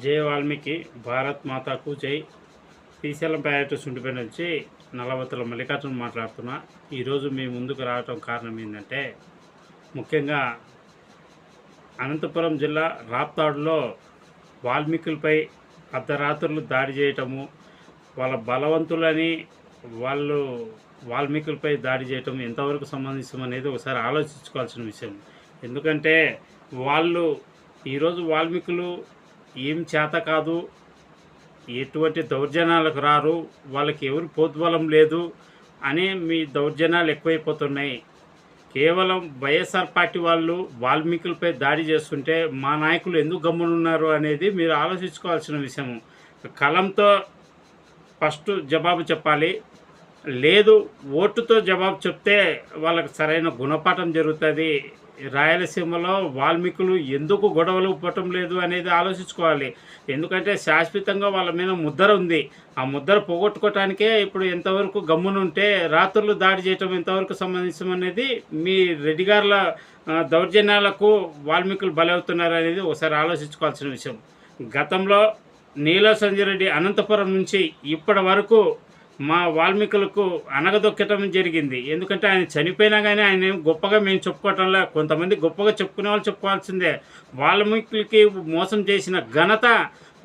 జై వాల్మీకి భారత్ మాతాకు జై. శ్రీశైలం ప్యారెట్ సుంటిపై నుంచి నలవతల మల్లికార్జున మాట్లాడుతున్నా. ఈరోజు మీ ముందుకు రావటం కారణం ఏంటంటే ముఖ్యంగా అనంతపురం జిల్లా రాప్తాడులో వాల్మీకులపై అర్ధరాత్రులు దాడి చేయటము వాళ్ళ బలవంతులని వాళ్ళు వాల్మీకులపై దాడి చేయటం ఎంతవరకు సంబంధించడం అనేది ఒకసారి ఆలోచించుకోవాల్సిన విషయం. ఎందుకంటే వాళ్ళు ఈరోజు వాల్మీకులు ఏం చేత కాదు. ఎటువంటి దౌర్జన్యాలకు రారు. వాళ్ళకి ఎవరు పోద్బలం లేదు అని మీ దౌర్జన్యాలు ఎక్కువైపోతున్నాయి. కేవలం వైఎస్ఆర్ పార్టీ వాళ్ళు వాల్మీకులపై దాడి చేస్తుంటే మా నాయకులు ఎందుకు గమ్మునున్నారు అనేది మీరు ఆలోచించుకోవాల్సిన విషయం కలంతో ఫస్ట్ జవాబు చెప్పాలి. లేదు ఓటుతో జవాబు చెప్తే వాళ్ళకి సరైన గుణపాఠం జరుగుతుంది. రాయలసీమలో వాల్మీకులు ఎందుకు గొడవలు పట్టడం లేదు అనేది ఆలోచించుకోవాలి. ఎందుకంటే శాశ్వతంగా వాళ్ళ మీద ముద్ర ఉంది. ఆ ముద్ర పోగొట్టుకోవటానికే ఇప్పుడు ఎంతవరకు గమ్మునుంటే రాత్రులు దాడి చేయటం ఎంతవరకు సంబంధించడం అనేది మీ రెడ్డి గారుల దౌర్జన్యాలకు వాల్మీకులు బలవుతున్నారు అనేది ఒకసారి ఆలోచించుకోవాల్సిన విషయం. గతంలో నీల సంజయ్ రెడ్డి అనంతపురం నుంచి ఇప్పటి వరకు మా వాల్మీకులకు అనగదొక్కటం జరిగింది. ఎందుకంటే ఆయన చనిపోయినా కానీ ఆయన గొప్పగా మేము చెప్పుకోవటంలో కొంతమంది గొప్పగా చెప్పుకునే వాళ్ళు చెప్పుకోవాల్సిందే. వాల్మీకులకి మోసం చేసిన ఘనత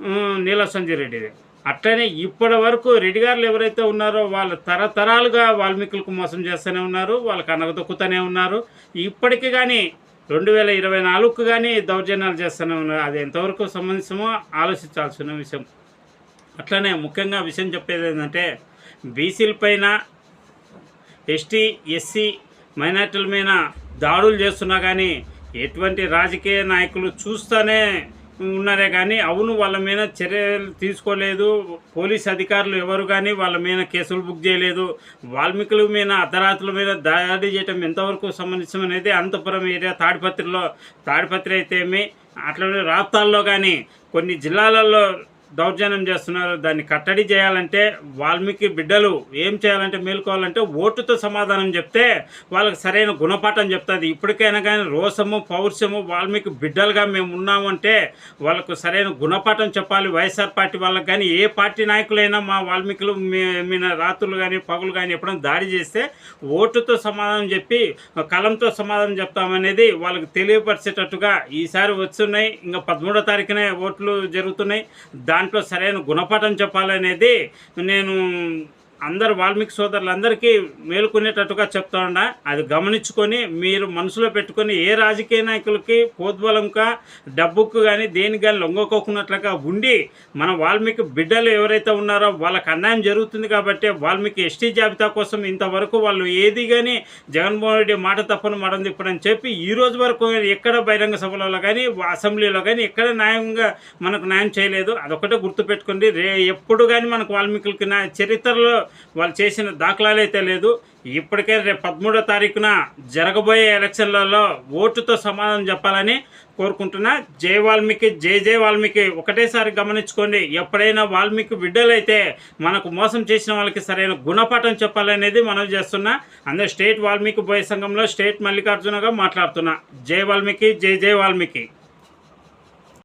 ఉమ్, నీల సంజయ్ రెడ్డిది. అట్లనే ఇప్పటి వరకు రెడ్డి గారులు ఎవరైతే ఉన్నారో వాళ్ళు తరతరాలుగా వాల్మీకులకు మోసం చేస్తూనే ఉన్నారు వాళ్ళకి అనగదొక్కుతూనే ఉన్నారు. ఇప్పటికీ కానీ రెండు వేల ఇరవై నాలుగుకు కానీ దౌర్జన్యాలు చేస్తూనే ఉన్నారు. అది ఎంతవరకు సంబంధించమో ఆలోచించాల్సిన విషయం. అట్లనే ముఖ్యంగా విషయం చెప్పేది ఏంటంటే బీసీల పైన ఎస్టీ ఎస్సీ మైనార్టీల మీద దాడులు చేస్తున్నా కానీ ఎటువంటి రాజకీయ నాయకులు చూస్తూనే ఉన్నారే కానీ అవును వాళ్ళ మీద చర్యలు తీసుకోలేదు. పోలీస్ అధికారులు ఎవరు కానీ వాళ్ళ మీద కేసులు బుక్ చేయలేదు. వాల్మీకుల మీద అర్ధరాత్రుల మీద దాడి చేయటం ఎంతవరకు సంబంధించం అనేది అనంతపురం ఏరియా తాడిపత్రిలో తాడిపత్రి అయితే ఏమి అట్లనే రాప్తాల్లో కానీ కొన్ని జిల్లాలలో దౌర్జన్యం చేస్తున్నారు దాన్ని కట్టడి చేయాలంటే వాల్మీకి బిడ్డలు ఏం చేయాలంటే మేలుకోవాలంటే ఓటుతో సమాధానం చెప్తే వాళ్ళకి సరైన గుణపాఠం చెప్తుంది. ఇప్పటికైనా కానీ రోసము పౌరుషము వాల్మీకి బిడ్డలుగా మేము ఉన్నామంటే వాళ్ళకు సరైన గుణపాఠం చెప్పాలి. వైఎస్ఆర్ పార్టీ వాళ్ళకి కానీ ఏ పార్టీ నాయకులైనా మా వాల్మీకులు మీ- రాత్రులు కానీ పగులు కానీ ఎప్పుడైనా దాడి చేస్తే ఓటుతో సమాధానం చెప్పి కలంతో సమాధానం చెప్తామనేది వాళ్ళకి తెలియపరిచేటట్టుగా ఈసారి వస్తున్నాయి ఇంకా పదమూడో తారీఖునే ఓట్లు జరుగుతున్నాయి. దాంట్లో సరైన గుణపాఠం చెప్పాలనేది నేను అందరు వాల్మీకి సోదరులందరికీ మేలుకునేటట్టుగా చెప్తా అది గమనించుకొని మీరు మనసులో పెట్టుకొని ఏ రాజకీయ నాయకులకి పోద్బలంగా డబ్బుకు కానీ దేనికి కానీ లొంగకోకున్నట్లుగా ఉండి మన వాల్మీకి బిడ్డలు ఎవరైతే ఉన్నారో వాళ్ళకి అన్యాయం జరుగుతుంది కాబట్టి వాల్మీకి ఎస్టీ జాబితా కోసం ఇంతవరకు వాళ్ళు ఏది కానీ జగన్మోహన్ రెడ్డి మాట తప్పని మాట తిప్పడని చెప్పి ఈ రోజు వరకు ఎక్కడ బహిరంగ సభలలో కానీ అసెంబ్లీలో కానీ ఎక్కడ న్యాయంగా మనకు న్యాయం చేయలేదు. అదొకటే గుర్తుపెట్టుకోండి. రే ఎప్పుడు కానీ మనకు వాల్మీకులకి చరిత్రలో వాళ్ళు చేసిన దాఖలాలు అయితే లేదు. ఇప్పటికే రేపు పదమూడో తారీఖున జరగబోయే ఎలక్షన్లలో ఓటుతో సమాధానం చెప్పాలని కోరుకుంటున్నా. జై వాల్మీకి జై జై వాల్మీకి ఒకటేసారి గమనించుకోండి. ఎప్పుడైనా వాల్మీకి బిడ్డలైతే మనకు మోసం చేసిన వాళ్ళకి సరైన గుణపాఠం చెప్పాలనేది మనం చేస్తున్నా. అందరూ స్టేట్ వాల్మీకి బోయ సంఘంలో స్టేట్ మల్లికార్జునగా మాట్లాడుతున్నా. జై వాల్మీకి జై జై వాల్మీకి.